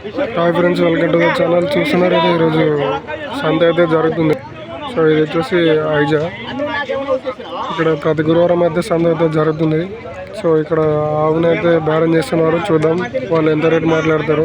Hi friends welcome to channel. చూస్తున్నారు అయితే ఈరోజు సంత అయితే జరుగుతుంది. సో ఇది వచ్చేసి ఐజా. ఇక్కడ ప్రతి గురువారం అయితే సంత అయితే జరుగుతుంది. సో ఇక్కడ ఆవుని అయితే బేరం చేస్తున్నారు. చూద్దాం వాళ్ళు ఎంత రేటు మాట్లాడతారు.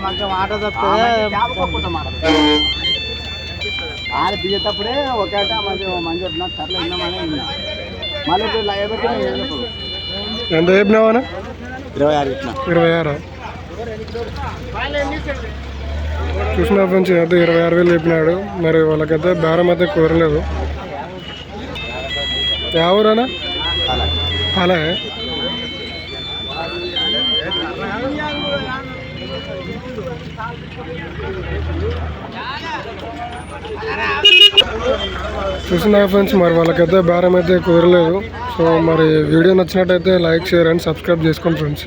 ఓ మంట ఆడ దిగేటప్పుడే ఒక మంచి మంచి చెప్పిన సర్లే విన్నామని మళ్ళీ ఇప్పుడు ఎంత చెప్పినావా ఇరవై ఆరు ఇచ్చిన ఇరవై ఆరు? చూసిన ఫ్రెండ్స్ అయితే ఇరవై ఆరు వేలు చెప్పినాడు. మరి వాళ్ళకైతే బేరం అయితే కుదరలేదు. ఎవరన్నా అలా చూసిన ఫ్రెండ్స్ మరి వాళ్ళకైతే భారం అయితే కుదరలేదు. సో మరి వీడియో నచ్చినట్టయితే లైక్ షేర్ అండ్ సబ్స్క్రైబ్ చేసుకోండి ఫ్రెండ్స్